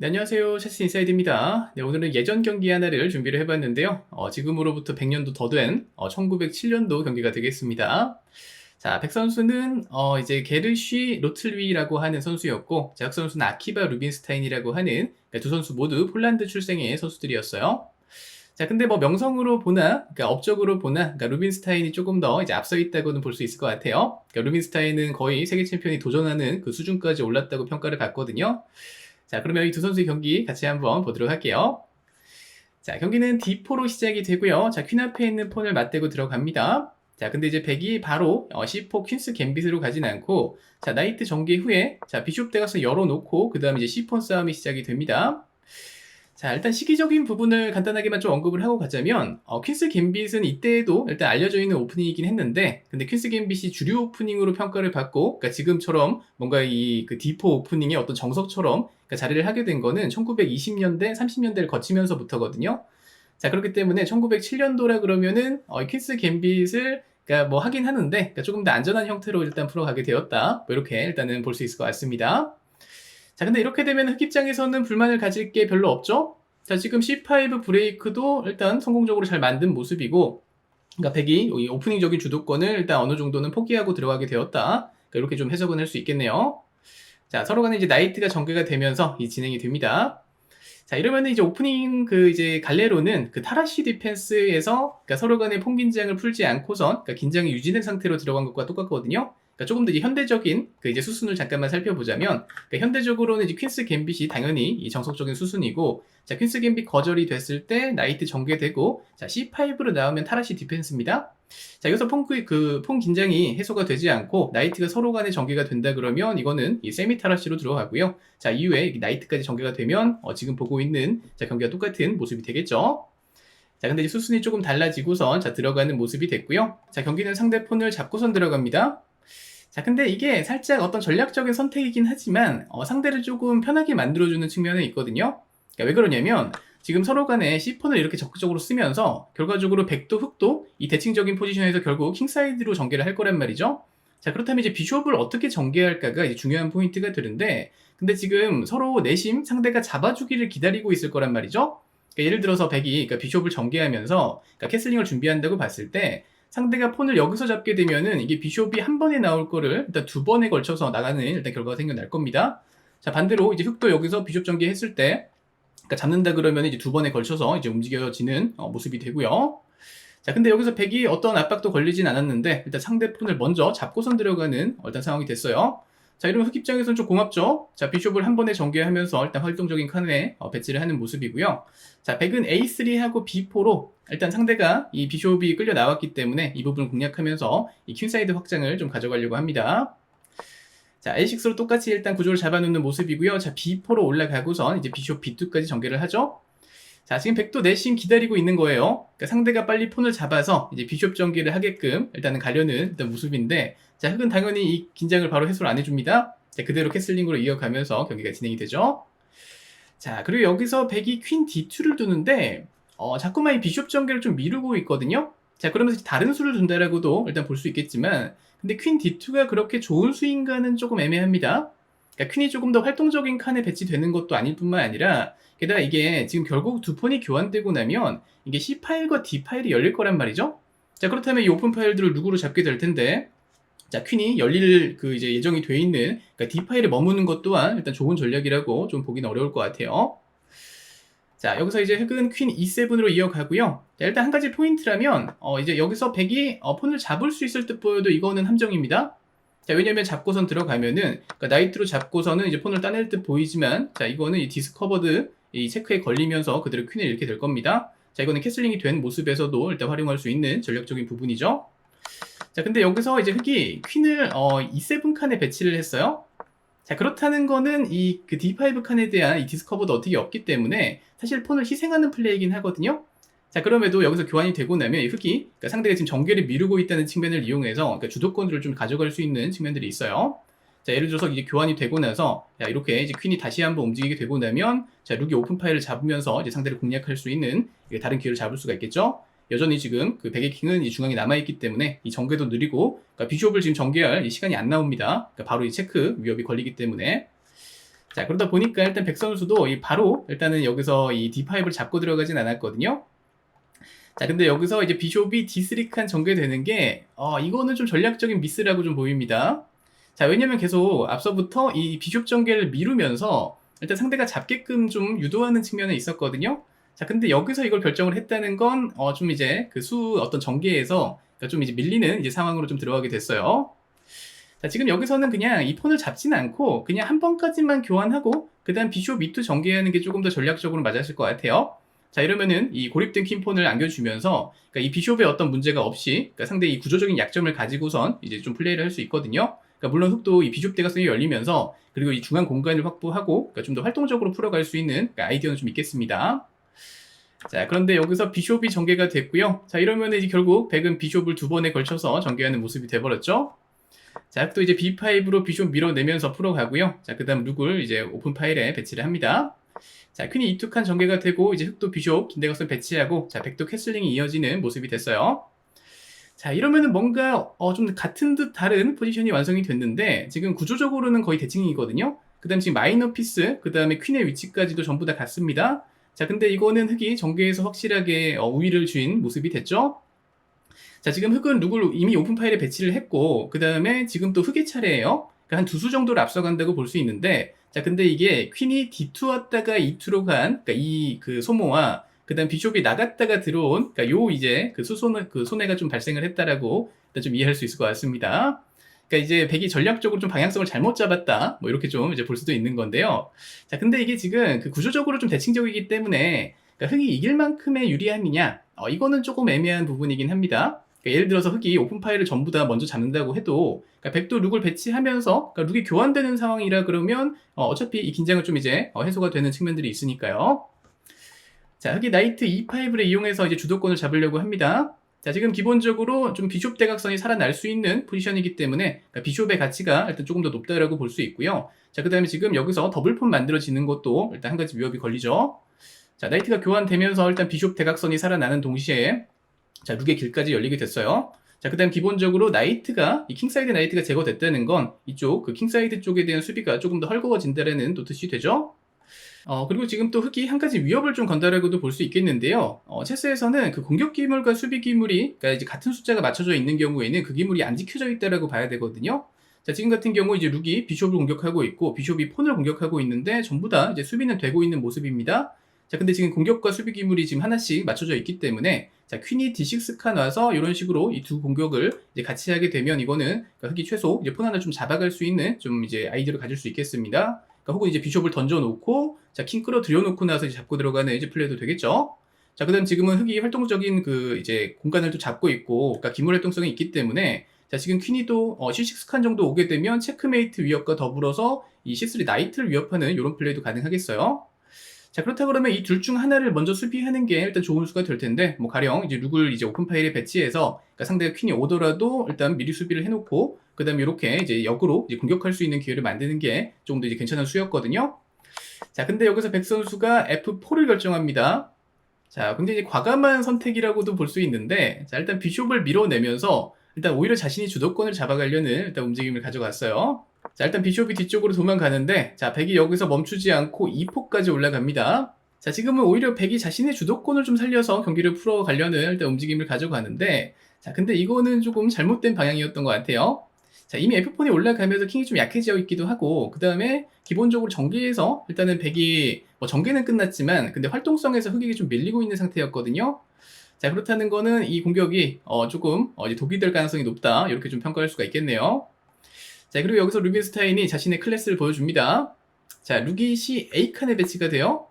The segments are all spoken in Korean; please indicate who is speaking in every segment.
Speaker 1: 네, 안녕하세요. 체스 인사이드입니다. 네, 오늘은 예전 경기 하나를 준비를 해봤는데요. 어, 지금으로부터 100년도 더 된 1907년도 경기가 되겠습니다. 자, 백 선수는 어, 이제 게르쉬 로틀위라고 하는 선수였고, 자, 흑 선수는 아키바 루빈스타인이라고 하는 그러니까 두 선수 모두 폴란드 출생의 선수들이었어요. 자, 근데 뭐 명성으로 보나, 그러니까 업적으로 보나, 그러니까 루빈스타인이 조금 더 이제 앞서 있다고는 볼 수 있을 것 같아요. 그러니까 루빈스타인은 거의 세계 챔피언이 도전하는 그 수준까지 올랐다고 평가를 받거든요. 자, 그러면 이 두 선수의 경기 같이 한번 보도록 할게요. 자, 경기는 D4로 시작이 되고요. 자, 퀸 앞에 있는 폰을 맞대고 들어갑니다. 자, 근데 이제 백이 바로 어, C4 퀸스 갬빗으로 가진 않고, 자, 나이트 전개 후에, 자, 비숍 대각선 열어놓고, 그 다음에 이제 C4 싸움이 시작이 됩니다. 자, 일단 시기적인 부분을 간단하게만 좀 언급을 하고 가자면, 어, 퀸스 갬빗은 이때에도 일단 알려져 있는 오프닝이긴 했는데, 근데 퀸스 갬빗이 주류 오프닝으로 평가를 받고, 그러니까 지금처럼 뭔가 이그 D4 오프닝의 어떤 정석처럼 그러니까 자리를 하게 된 거는 1920년대, 30년대를 거치면서부터거든요. 자, 그렇기 때문에 1907년도라 그러면은, 어, 이 퀸스 갬빗을 그러니까 뭐 하긴 하는데, 그러니까 조금 더 안전한 형태로 일단 풀어가게 되었다. 뭐 이렇게 일단은 볼 수 있을 것 같습니다. 자, 근데 이렇게 되면 흑 입장에서는 불만을 가질 게 별로 없죠? 자, 지금 C5 브레이크도 일단 성공적으로 잘 만든 모습이고, 그러니까 백이 이 오프닝적인 주도권을 일단 어느 정도는 포기하고 들어가게 되었다. 그러니까 이렇게 좀 해석은 할 수 있겠네요. 자, 서로 간에 이제 나이트가 전개가 되면서 이 진행이 됩니다. 자, 이러면 이제 오프닝 그 이제 갈래로는 그 타라시 디펜스에서 그러니까 서로 간의 폰 긴장을 풀지 않고선 그러니까 긴장이 유지된 상태로 들어간 것과 똑같거든요. 그러니까 조금 더 이제 현대적인 그 이제 수순을 잠깐만 살펴보자면 그러니까 현대적으로는 이제 퀸스 갬빗이 당연히 이 정석적인 수순이고 자 퀸스 갬빗 거절이 됐을 때 나이트 전개되고 자 C5로 나오면 타라시 디펜스입니다. 자 여기서 폰그 그폰 긴장이 해소가 되지 않고 나이트가 서로 간에 전개가 된다 그러면 이거는 이 세미 타라시로 들어가고요. 자 이후에 나이트까지 전개가 되면 어, 지금 보고 있는 자 경기와 똑같은 모습이 되겠죠. 자 근데 이제 수순이 조금 달라지고선 자 들어가는 모습이 됐고요. 자 경기는 상대 폰을 잡고선 들어갑니다. 자, 근데 이게 살짝 어떤 전략적인 선택이긴 하지만 어, 상대를 조금 편하게 만들어주는 측면은 있거든요. 그러니까 왜 그러냐면 지금 서로 간에 C폰을 이렇게 적극적으로 쓰면서 결과적으로 백도 흑도 이 대칭적인 포지션에서 결국 킹사이드로 전개를 할 거란 말이죠. 자, 그렇다면 이제 비숍을 어떻게 전개할까가 이제 중요한 포인트가 되는데 근데 지금 서로 내심 상대가 잡아주기를 기다리고 있을 거란 말이죠. 그러니까 예를 들어서 백이 그러니까 비숍을 전개하면서 그러니까 캐슬링을 준비한다고 봤을 때 상대가 폰을 여기서 잡게 되면은 이게 비숍이 한 번에 나올 거를 일단 두 번에 걸쳐서 나가는 일단 결과가 생겨날 겁니다. 자, 반대로 이제 흑도 여기서 비숍 전개 했을 때, 그러니까 잡는다 그러면 이제 두 번에 걸쳐서 이제 움직여지는 어, 모습이 되고요. 자, 근데 여기서 백이 어떤 압박도 걸리진 않았는데, 일단 상대 폰을 먼저 잡고선 들어가는 일단 상황이 됐어요. 자, 이러면 흑 입장에서는 좀 고맙죠? 자, 비숍을 한 번에 전개하면서 일단 활동적인 칸에 어, 배치를 하는 모습이고요. 자, 백은 A3하고 B4로 일단 상대가 이 비숍이 끌려 나왔기 때문에 이 부분을 공략하면서 이 퀸사이드 확장을 좀 가져가려고 합니다. 자, A6로 똑같이 일단 구조를 잡아놓는 모습이고요. 자, B4로 올라가고선 이제 비숍 B2까지 전개를 하죠. 자, 지금 백도 내심 기다리고 있는 거예요. 그러니까 상대가 빨리 폰을 잡아서 이제 비숍 전개를 하게끔 일단은 가려는 일단 모습인데, 자, 흑은 당연히 이 긴장을 바로 해소를 안 해줍니다. 자, 그대로 캐슬링으로 이어가면서 경기가 진행이 되죠. 자, 그리고 여기서 백이 퀸 D2를 두는데, 어, 자꾸만 이 비숍 전개를 좀 미루고 있거든요. 자, 그러면서 다른 수를 둔다라고도 일단 볼 수 있겠지만, 근데 퀸 D2가 그렇게 좋은 수인가는 조금 애매합니다. 그러니까 퀸이 조금 더 활동적인 칸에 배치되는 것도 아닐 뿐만 아니라, 게다가 이게 지금 결국 두 폰이 교환되고 나면 이게 C 파일과 D 파일이 열릴 거란 말이죠. 자, 그렇다면 이 오픈 파일들을 누구로 잡게 될 텐데, 자, 퀸이 열릴 그 이제 예정이 돼 있는 그러니까 D 파일에 머무는 것 또한 일단 좋은 전략이라고 좀 보기는 어려울 것 같아요. 자, 여기서 이제 흑은 퀸 E7으로 이어가고요. 자, 일단 한 가지 포인트라면, 어, 이제 여기서 백이 어, 폰을 잡을 수 있을 듯 보여도 이거는 함정입니다. 자, 왜냐면 잡고선 들어가면은, 그러니까 나이트로 잡고서는 이제 폰을 따낼 듯 보이지만, 자, 이거는 이 디스커버드 이 체크에 걸리면서 그대로 퀸을 잃게 될 겁니다. 자, 이거는 캐슬링이 된 모습에서도 일단 활용할 수 있는 전략적인 부분이죠. 자, 근데 여기서 이제 흑이 퀸을 어, E7 칸에 배치를 했어요. 자, 그렇다는 거는 이 그 D5 칸에 대한 이 디스커버도 어떻게 없기 때문에 사실 폰을 희생하는 플레이이긴 하거든요. 자, 그럼에도 여기서 교환이 되고 나면 이 흑이 그러니까 상대가 지금 전개를 미루고 있다는 측면을 이용해서 그러니까 주도권을 좀 가져갈 수 있는 측면들이 있어요. 자, 예를 들어서 이제 교환이 되고 나서 자, 이렇게 이제 퀸이 다시 한번 움직이게 되고 나면 자, 룩이 오픈 파일을 잡으면서 이제 상대를 공략할 수 있는 다른 기회를 잡을 수가 있겠죠. 여전히 지금 그 백의 킹은 이 중앙에 남아있기 때문에 이 전개도 느리고 그러니까 비숍을 지금 전개할 이 시간이 안 나옵니다. 그러니까 바로 이 체크 위협이 걸리기 때문에 자, 그러다 보니까 일단 백 선수도 이 바로 일단은 여기서 이 D5를 잡고 들어가진 않았거든요. 자, 근데 여기서 이제 비숍이 D3 칸 전개되는 게, 어, 이거는 좀 전략적인 미스라고 좀 보입니다. 자, 왜냐면 계속 앞서부터 이 비숍 전개를 미루면서 일단 상대가 잡게끔 좀 유도하는 측면은 있었거든요. 자, 근데 여기서 이걸 결정을 했다는 건, 어, 좀 이제 그 수 어떤 전개에서 그러니까 좀 이제 밀리는 이제 상황으로 좀 들어가게 됐어요. 자, 지금 여기서는 그냥 이 폰을 잡지는 않고 그냥 한 번까지만 교환하고 그 다음 비숍 미투 전개하는 게 조금 더 전략적으로 맞았을 것 같아요. 자, 이러면은 이 고립된 퀸폰을 안겨주면서 그러니까 이 비숍에 어떤 문제가 없이 그러니까 상대 이 구조적인 약점을 가지고선 이제 좀 플레이를 할 수 있거든요. 그러니까 물론 흑도 이 비숍 대각선이 열리면서 그리고 이 중앙 공간을 확보하고 그러니까 좀 더 활동적으로 풀어갈 수 있는 그러니까 아이디어는 좀 있겠습니다. 자, 그런데 여기서 비숍이 전개가 됐고요. 자, 이러면 이제 결국 백은 비숍을 두 번에 걸쳐서 전개하는 모습이 돼버렸죠. 자, 또 이제 B5로 비숍 밀어내면서 풀어가고요. 자, 그 다음 룩을 이제 오픈 파일에 배치를 합니다. 자, 퀸이 이툭한 전개가 되고, 이제 흑도 비숍, 긴대각선 배치하고, 자, 백도 캐슬링이 이어지는 모습이 됐어요. 자, 이러면은 뭔가, 어, 좀 같은 듯 다른 포지션이 완성이 됐는데, 지금 구조적으로는 거의 대칭이거든요. 그 다음 지금 마이너 피스, 그 다음에 퀸의 위치까지도 전부 다 같습니다. 자, 근데 이거는 흑이 전개에서 확실하게 어, 우위를 쥔 모습이 됐죠? 자, 지금 흑은 룩을 이미 오픈 파일에 배치를 했고, 그 다음에 지금 또 흑의 차례예요. 그러니까 한 두 수 정도를 앞서간다고 볼 수 있는데, 자, 근데 이게 퀸이 D2 왔다가 E2로 간, 그러니까 이 그 소모와, 그 다음 비숍이 나갔다가 들어온, 그러니까 요 이제 그 수손, 그 손해가 좀 발생을 했다라고 일단 좀 이해할 수 있을 것 같습니다. 그러니까 이제 백이 전략적으로 좀 방향성을 잘못 잡았다, 뭐 이렇게 좀 이제 볼 수도 있는 건데요. 자, 근데 이게 지금 그 구조적으로 좀 대칭적이기 때문에, 그러니까 흑이 이길 만큼의 유리함이냐, 어, 이거는 조금 애매한 부분이긴 합니다. 그러니까 예를 들어서 흑이 오픈 파일을 전부 다 먼저 잡는다고 해도 그러니까 백도 룩을 배치하면서 그러니까 룩이 교환되는 상황이라 그러면 어, 차피 이 긴장은 좀 이제 어, 해소가 되는 측면들이 있으니까요. 자, 흑이 나이트 E5를 이용해서 이제 주도권을 잡으려고 합니다. 자, 지금 기본적으로 좀 비숍 대각선이 살아날 수 있는 포지션이기 때문에 그러니까 비숍의 가치가 일단 조금 더 높다라고 볼 수 있고요. 자, 그 다음에 지금 여기서 더블폰 만들어지는 것도 일단 한 가지 위협이 걸리죠. 자, 나이트가 교환되면서 일단 비숍 대각선이 살아나는 동시에 자, 룩의 길까지 열리게 됐어요. 자, 그 다음 기본적으로 나이트가, 이 킹사이드 나이트가 제거됐다는 건 이쪽, 그 킹사이드 쪽에 대한 수비가 조금 더 헐거워진다라는 또 뜻이 되죠. 어, 그리고 지금 또 흑이 한 가지 위협을 좀 건다라고도 볼 수 있겠는데요. 어, 체스에서는 그 공격 기물과 수비 기물이, 그러니까 이제 같은 숫자가 맞춰져 있는 경우에는 그 기물이 안 지켜져 있다라고 봐야 되거든요. 자, 지금 같은 경우 이제 룩이 비숍을 공격하고 있고, 비숍이 폰을 공격하고 있는데, 전부 다 이제 수비는 되고 있는 모습입니다. 자, 근데 지금 공격과 수비 기물이 지금 하나씩 맞춰져 있기 때문에, 자, 퀸이 D6 칸 와서 이런 식으로 이 두 공격을 이제 같이 하게 되면 이거는 그러니까 흑이 최소 이제 폰 하나 좀 잡아갈 수 있는 좀 이제 아이디어를 가질 수 있겠습니다. 그러니까 혹은 이제 비숍을 던져놓고 자, 킹 끌어들여 놓고 나서 이제 잡고 들어가는 이제 플레이도 되겠죠. 자, 그다음 지금은 흑이 활동적인 그 이제 공간을 또 잡고 있고, 그러니까 기물 활동성이 있기 때문에 자, 지금 퀸이 또 어, C6 칸 정도 오게 되면 체크메이트 위협과 더불어서 이 C3 나이트를 위협하는 이런 플레이도 가능하겠어요. 자, 그렇다 그러면 이 둘 중 하나를 먼저 수비하는 게 일단 좋은 수가 될 텐데, 뭐, 가령 이제 룩을 이제 오픈 파일에 배치해서, 그러니까 상대가 퀸이 오더라도 일단 미리 수비를 해놓고, 그 다음에 이렇게 이제 역으로 이제 공격할 수 있는 기회를 만드는 게 조금 더 이제 괜찮은 수였거든요. 자, 근데 여기서 백 선수가 F4를 결정합니다. 자, 굉장히 과감한 선택이라고도 볼 수 있는데, 자, 일단 비숍을 밀어내면서, 일단 오히려 자신이 주도권을 잡아가려는 일단 움직임을 가져갔어요. 자, 일단 비숍이 뒤쪽으로 도망가는데, 자, 백이 여기서 멈추지 않고 2포까지 올라갑니다. 자, 지금은 오히려 백이 자신의 주도권을 좀 살려서 경기를 풀어가려는 일단 움직임을 가져가는데, 자, 근데 이거는 조금 잘못된 방향이었던 것 같아요. 자, 이미 F4에 올라가면서 킹이 좀 약해져 있기도 하고, 그 다음에 기본적으로 전개에서 일단은 백이, 뭐 전개는 끝났지만, 근데 활동성에서 흑이 좀 밀리고 있는 상태였거든요. 자, 그렇다는 거는 이 공격이, 어, 조금, 어, 독이 될 가능성이 높다. 이렇게 좀 평가할 수가 있겠네요. 자, 그리고 여기서 루빈스타인이 자신의 클래스를 보여줍니다. 자, 루깃이 A칸에 배치가 돼요.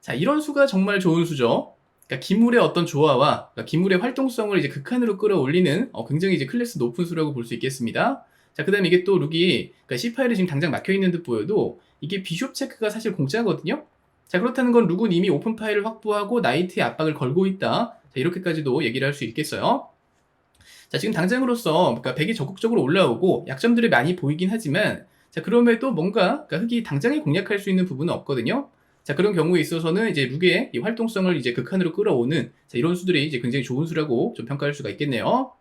Speaker 1: 자, 이런 수가 정말 좋은 수죠. 그러니까 기물의 어떤 조화와 그러니까 기물의 활동성을 이제 극한으로 끌어올리는 어, 굉장히 이제 클래스 높은 수라고 볼 수 있겠습니다. 자, 그 다음에 이게 또 룩이 그러니까 C 파일이 지금 당장 막혀 있는 듯 보여도 이게 비숍 체크가 사실 공짜거든요. 자, 그렇다는 건 룩은 이미 오픈 파일을 확보하고 나이트의 압박을 걸고 있다. 자, 이렇게까지도 얘기를 할 수 있겠어요. 자, 지금 당장으로서 그러니까 백이 적극적으로 올라오고 약점들이 많이 보이긴 하지만 자, 그럼에도 뭔가 그러니까 흑이 당장에 공략할 수 있는 부분은 없거든요. 자, 그런 경우에 있어서는 이제 룩의 이 활동성을 이제 극한으로 끌어오는 자, 이런 수들이 이제 굉장히 좋은 수라고 좀 평가할 수가 있겠네요.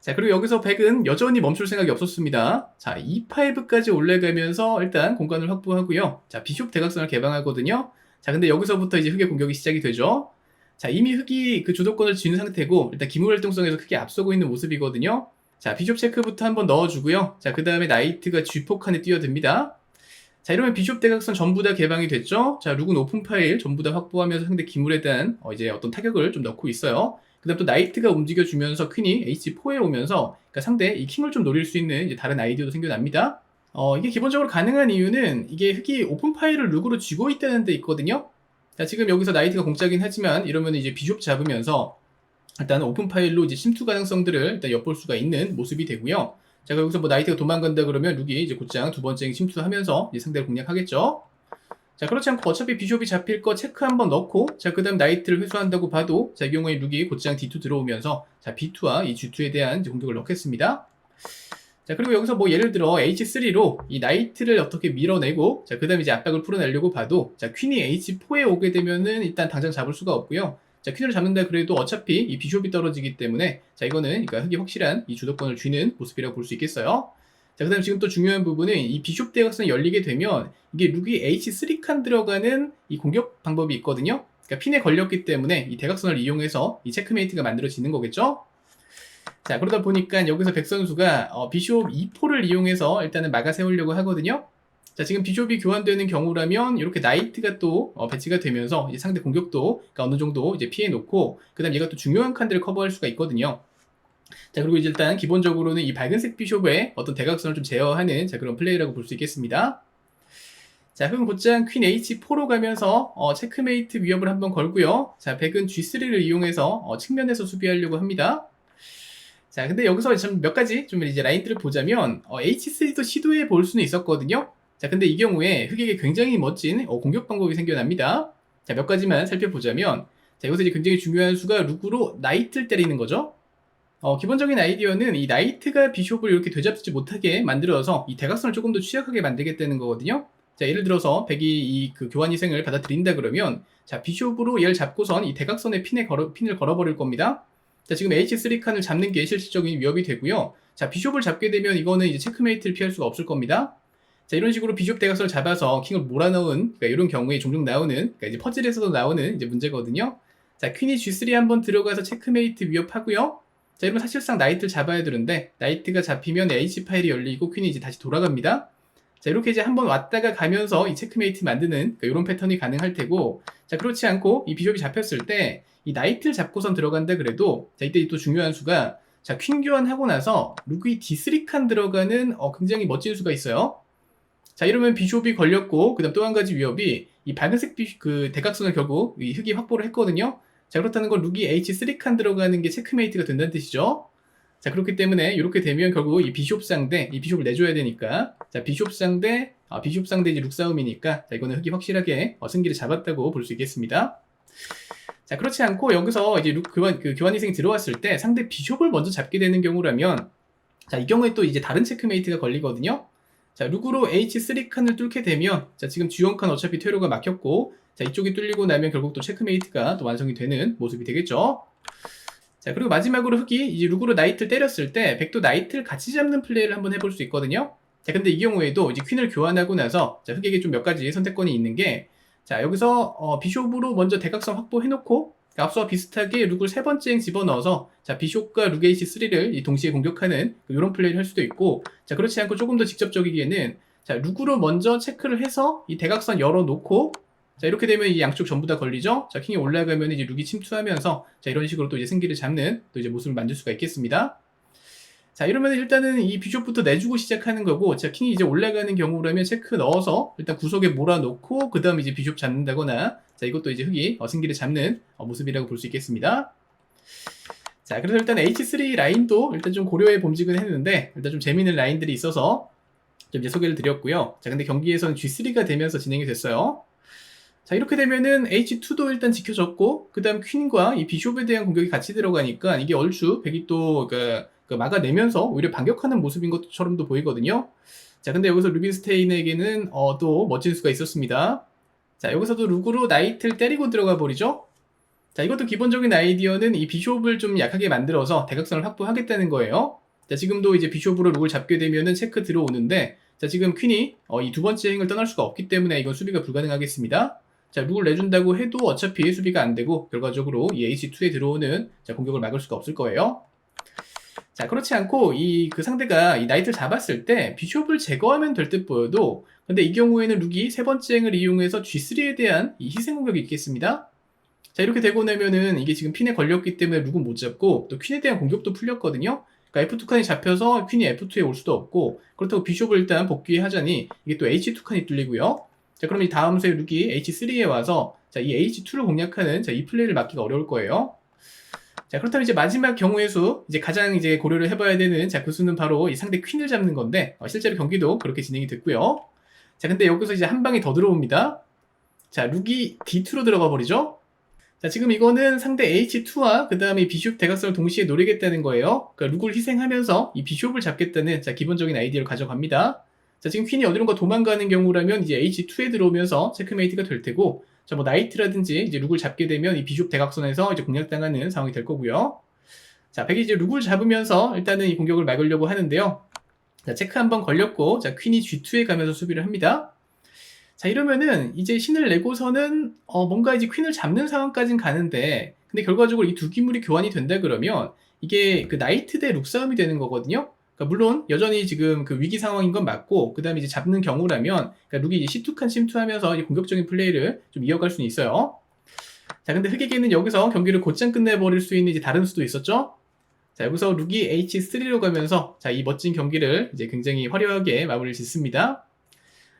Speaker 1: 자, 그리고 여기서 백은 여전히 멈출 생각이 없었습니다. 자, E5까지 올라가면서 일단 공간을 확보하고요. 자, 비숍 대각선을 개방하거든요. 자, 근데 여기서부터 이제 흑의 공격이 시작이 되죠. 자, 이미 흑이 그 주도권을 쥐는 상태고, 일단 기물 활동성에서 크게 앞서고 있는 모습이거든요. 자, 비숍 체크부터 한번 넣어주고요. 자, 그 다음에 나이트가 G4 칸에 뛰어듭니다. 자, 이러면 비숍 대각선 전부 다 개방이 됐죠? 자, 룩은 오픈 파일 전부 다 확보하면서 상대 기물에 대한 어, 이제 어떤 타격을 좀 넣고 있어요. 그 다음 또 나이트가 움직여주면서 퀸이 H4에 오면서 그러니까 상대 이 킹을 좀 노릴 수 있는 이제 다른 아이디어도 생겨납니다. 어, 이게 기본적으로 가능한 이유는 이게 흑이 오픈 파일을 룩으로 쥐고 있다는 데 있거든요. 자, 지금 여기서 나이트가 공짜긴 하지만 이러면 이제 비숍 잡으면서 일단 오픈 파일로 이제 침투 가능성들을 일단 엿볼 수가 있는 모습이 되고요. 자, 여기서 뭐 나이트가 도망간다 그러면 룩이 이제 곧장 두 번째 침투하면서 이제 상대를 공략하겠죠. 자, 그렇지 않고 어차피 비숍이 잡힐 거 체크 한번 넣고, 자, 그 다음 나이트를 회수한다고 봐도, 자, 이 경우에 룩이 곧장 D2 들어오면서, 자, B2와 이 G2에 대한 공격을 넣겠습니다. 자, 그리고 여기서 뭐 예를 들어 H3로 이 나이트를 어떻게 밀어내고, 자, 그 다음에 이제 압박을 풀어내려고 봐도, 자, 퀸이 H4에 오게 되면은 일단 당장 잡을 수가 없고요. 자, 퀸을 잡는다 그래도 어차피 이 비숍이 떨어지기 때문에, 자, 이거는 그러니까 흑이 확실한 이 주도권을 쥐는 모습이라고 볼 수 있겠어요. 자, 그 다음에 지금 또 중요한 부분은 이 비숍 대각선이 열리게 되면 이게 룩이 H3칸 들어가는 이 공격 방법이 있거든요. 그러니까 핀에 걸렸기 때문에 이 대각선을 이용해서 이 체크메이트가 만들어지는 거겠죠. 자, 그러다 보니까 여기서 백 선수가 어, 비숍 2포를 이용해서 일단은 막아 세우려고 하거든요. 자, 지금 비숍이 교환되는 경우라면 이렇게 나이트가 또 어, 배치가 되면서 이제 상대 공격도 그러니까 어느 정도 이제 피해 놓고 그 다음 얘가 또 중요한 칸들을 커버할 수가 있거든요. 자, 그리고 이제 일단 기본적으로는 이 밝은색 비숍의 어떤 대각선을 좀 제어하는 자, 그런 플레이라고 볼 수 있겠습니다. 자, 그럼 곧장 퀸 H4로 가면서 어, 체크메이트 위협을 한번 걸고요. 자, 백은 G3를 이용해서 어, 측면에서 수비하려고 합니다. 자, 근데 여기서 좀 몇 가지 좀 이제 라인들을 보자면 어, H3도 시도해 볼 수는 있었거든요. 자, 근데 이 경우에 흑에게 굉장히 멋진 어, 공격 방법이 생겨납니다. 자, 몇 가지만 살펴보자면 자, 여기서 이제 굉장히 중요한 수가 룩으로 나이트를 때리는 거죠. 어, 기본적인 아이디어는 이 나이트가 비숍을 이렇게 되잡지 못하게 만들어서 이 대각선을 조금 더 취약하게 만들겠다는 거거든요. 자, 예를 들어서 백이 이 그 교환 희생을 받아들인다 그러면 자, 비숍으로 얘를 잡고선 이 대각선에 핀에 걸어, 핀을 걸어버릴 겁니다. 자, 지금 H3 칸을 잡는 게 실질적인 위협이 되고요. 자, 비숍을 잡게 되면 이거는 이제 체크메이트를 피할 수가 없을 겁니다. 자, 이런 식으로 비숍 대각선을 잡아서 킹을 몰아넣은, 그러니까 이런 경우에 종종 나오는, 그러니까 이제 퍼즐에서도 나오는 이제 문제거든요. 자, 퀸이 G3 한번 들어가서 체크메이트 위협하고요. 자, 이러면 사실상 나이트를 잡아야 되는데, 나이트가 잡히면 H 파일이 열리고 퀸이 이제 다시 돌아갑니다. 자, 이렇게 이제 한번 왔다가 가면서 이 체크메이트 만드는 그러니까 이런 패턴이 가능할 테고, 자, 그렇지 않고 이 비숍이 잡혔을 때, 이 나이트를 잡고선 들어간다 그래도, 자, 이때 또 중요한 수가, 자, 퀸 교환하고 나서 룩이 D3 칸 들어가는 어, 굉장히 멋진 수가 있어요. 자, 이러면 비숍이 걸렸고, 그 다음 또 한 가지 위협이 이 밝은색 비, 그 대각선을 결국 이 흑이 확보를 했거든요. 자, 그렇다는 건 룩이 H3 칸 들어가는 게 체크메이트가 된다는 뜻이죠. 자, 그렇기 때문에 이렇게 되면 결국 이 비숍 상대, 이 비숍을 내줘야 되니까, 자, 비숍 상대, 아, 비숍 상대 이제 룩 싸움이니까, 자, 이거는 흑이 확실하게 어, 승기를 잡았다고 볼 수 있겠습니다. 자, 그렇지 않고 여기서 이제 룩 교환, 그 교환 희생이 들어왔을 때 상대 비숍을 먼저 잡게 되는 경우라면, 자, 이 경우에 또 이제 다른 체크메이트가 걸리거든요. 자, 룩으로 H3 칸을 뚫게 되면, 자, 지금 G1 칸 어차피 퇴로가 막혔고, 자, 이쪽이 뚫리고 나면 결국 또 체크메이트가 또 완성이 되는 모습이 되겠죠. 자, 그리고 마지막으로 흑이 이제 룩으로 나이트를 때렸을 때 백도 나이트를 같이 잡는 플레이를 한번 해볼 수 있거든요. 자, 근데 이 경우에도 이제 퀸을 교환하고 나서 자, 흑에게 좀 몇 가지 선택권이 있는 게 자, 여기서 어, 비숍으로 먼저 대각선 확보해놓고 앞서와 비슷하게 룩을 세 번째 집어넣어서 자 비숍과 룩 H3를 동시에 공격하는 이런 플레이를 할 수도 있고 자 그렇지 않고 조금 더 직접적이기에는 자 룩으로 먼저 체크를 해서 이 대각선 열어놓고 자 이렇게 되면 이 양쪽 전부 다 걸리죠. 자 킹이 올라가면 이제 룩이 침투하면서 자 이런 식으로 또 이제 승기를 잡는 또 이제 모습을 만들 수가 있겠습니다. 자 이러면 일단은 이 비숍부터 내주고 시작하는 거고 자 킹이 이제 올라가는 경우라면 체크 넣어서 일단 구석에 몰아놓고 그 다음 이제 비숍 잡는다거나 자 이것도 이제 흑이 어, 승기를 잡는 어, 모습이라고 볼 수 있겠습니다. 자 그래서 일단 H3 라인도 일단 좀 고려해 봄직은 했는데 일단 좀 재미있는 라인들이 있어서 좀 이제 소개를 드렸고요. 자 근데 경기에서는 G3가 되면서 진행이 됐어요. 자 이렇게 되면은 H2도 일단 지켜졌고 그 다음 퀸과 이 비숍에 대한 공격이 같이 들어가니까 이게 얼추 백이 또 그, 그 막아내면서 오히려 반격하는 모습인 것처럼도 보이거든요. 자 근데 여기서 루빈스테인에게는 어, 또 멋진 수가 있었습니다. 자 여기서도 룩으로 나이트를 때리고 들어가 버리죠. 자 자, 이것도 기본적인 아이디어는 이 비숍을 좀 약하게 만들어서 대각선을 확보하겠다는 거예요. 자, 지금도 이제 비숍으로 룩을 잡게 되면은 체크 들어오는데, 자, 지금 퀸이 어, 이 두 번째 행을 떠날 수가 없기 때문에 이건 수비가 불가능하겠습니다. 자, 룩을 내준다고 해도 어차피 수비가 안 되고, 결과적으로 이 H2에 들어오는 자, 공격을 막을 수가 없을 거예요. 자, 그렇지 않고 이 그 상대가 이 나이트를 잡았을 때 비숍을 제거하면 될 듯 보여도 근데 이 경우에는 룩이 세 번째 행을 이용해서 G3에 대한 이 희생 공격이 있겠습니다. 자, 이렇게 되고 나면은 이게 지금 퀸에 걸렸기 때문에 룩은 못 잡고 또 퀸에 대한 공격도 풀렸거든요. 그러니까 F2 칸이 잡혀서 퀸이 F2에 올 수도 없고 그렇다고 비숍을 일단 복귀하자니 이게 또 H2 칸이 뚫리고요. 자, 그럼 이 다음 수의 룩이 H3에 와서 자, 이 H2를 공략하는 자, 이 플레이를 막기가 어려울 거예요. 자, 그렇다면 이제 마지막 경우의 수, 이제 가장 이제 고려를 해봐야 되는 자, 그 수는 바로 이 상대 퀸을 잡는 건데, 어, 실제로 경기도 그렇게 진행이 됐고요. 자, 근데 여기서 이제 한 방이 더 들어옵니다. 자, 룩이 D2로 들어가 버리죠? 자, 지금 이거는 상대 H2와 그 다음에 비숍 대각선을 동시에 노리겠다는 거예요. 그러니까 룩을 희생하면서 이 비숍을 잡겠다는 자, 기본적인 아이디어를 가져갑니다. 자, 지금 퀸이 어디론가 도망가는 경우라면 이제 H2에 들어오면서 체크메이트가 될 테고, 자, 뭐 나이트라든지 이제 룩을 잡게 되면 이 비숍 대각선에서 이제 공략당하는 상황이 될 거고요. 자, 백이 이제 룩을 잡으면서 일단은 이 공격을 막으려고 하는데요. 자, 체크 한번 걸렸고, 자, 퀸이 G2에 가면서 수비를 합니다. 자, 이러면은 이제 신을 내고서는 어, 뭔가 이제 퀸을 잡는 상황까진 가는데, 근데 결과적으로 이 두 기물이 교환이 된다 그러면 이게 그 나이트 대 룩 싸움이 되는 거거든요. 그러니까 물론 여전히 지금 그 위기 상황인 건 맞고 그 다음에 이제 잡는 경우라면 그러니까 룩이 시투칸 침투하면서 이 공격적인 플레이를 좀 이어갈 수는 있어요. 자, 근데 흑에게는 여기서 경기를 곧장 끝내버릴 수 있는 이제 다른 수도 있었죠. 자, 여기서 룩이 H3로 가면서 자, 이 멋진 경기를 이제 굉장히 화려하게 마무리를 짓습니다.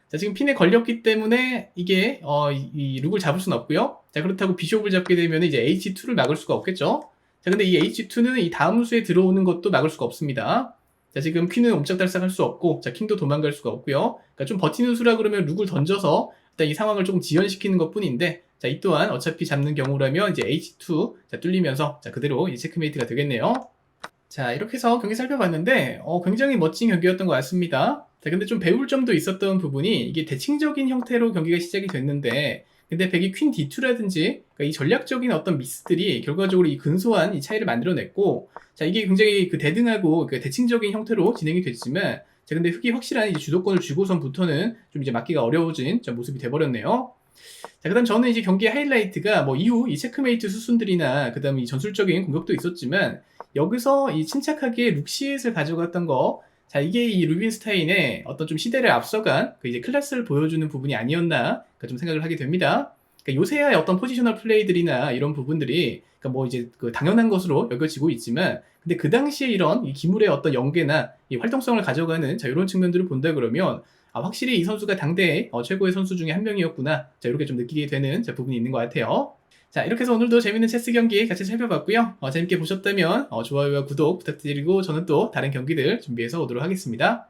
Speaker 1: 자, 지금 핀에 걸렸기 때문에 이게 어, 이, 이 룩을 잡을 수는 없고요. 자, 그렇다고 비숍을 잡게 되면 이제 H2를 막을 수가 없겠죠. 자, 근데 이 H2는 이 다음 수에 들어오는 것도 막을 수가 없습니다. 자, 지금 퀸은 옴짝달싹 할 수 없고, 자, 킹도 도망갈 수가 없고요. 그러니까 좀 버티는 수라 그러면 룩을 던져서 일단 이 상황을 조금 지연시키는 것 뿐인데, 자, 이 또한 어차피 잡는 경우라면 이제 H2, 자, 뚫리면서, 자, 그대로 이 체크메이트가 되겠네요. 자, 이렇게 해서 경기 살펴봤는데, 어, 굉장히 멋진 경기였던 것 같습니다. 자, 근데 좀 배울 점도 있었던 부분이 이게 대칭적인 형태로 경기가 시작이 됐는데, 근데 백이 퀸 D2라든지 그러니까 이 전략적인 어떤 미스들이 결과적으로 이 근소한 이 차이를 만들어냈고 자 이게 굉장히 그 대등하고 그 대칭적인 형태로 진행이 됐지만 자 근데 흑이 확실한 이제 주도권을 쥐고선부터는 좀 이제 막기가 어려워진 좀 모습이 돼버렸네요. 자 그 다음 저는 이제 경기의 하이라이트가 뭐 이후 이 체크메이트 수순들이나 그 다음 이 전술적인 공격도 있었지만 여기서 이 침착하게 룩시엣을 가져갔던 거 자, 이게 이 루빈스타인의 어떤 좀 시대를 앞서간 그 이제 클래스를 보여주는 부분이 아니었나 그좀 생각을 하게 됩니다. 그러니까 요새의 어떤 포지셔널 플레이들이나 이런 부분들이 그러니까 뭐 이제 그 당연한 것으로 여겨지고 있지만 근데 그 당시에 이런 이 기물의 어떤 연계나 이 활동성을 가져가는 자 이런 측면들을 본다 그러면 아 확실히 이 선수가 당대의 어, 최고의 선수 중에 한 명이었구나 자 이렇게 좀 느끼게 되는 자, 부분이 있는 것 같아요. 자 이렇게 해서 오늘도 재밌는 체스 경기 같이 살펴봤고요. 어, 재밌게 보셨다면 어, 좋아요와 구독 부탁드리고 저는 또 다른 경기들 준비해서 오도록 하겠습니다.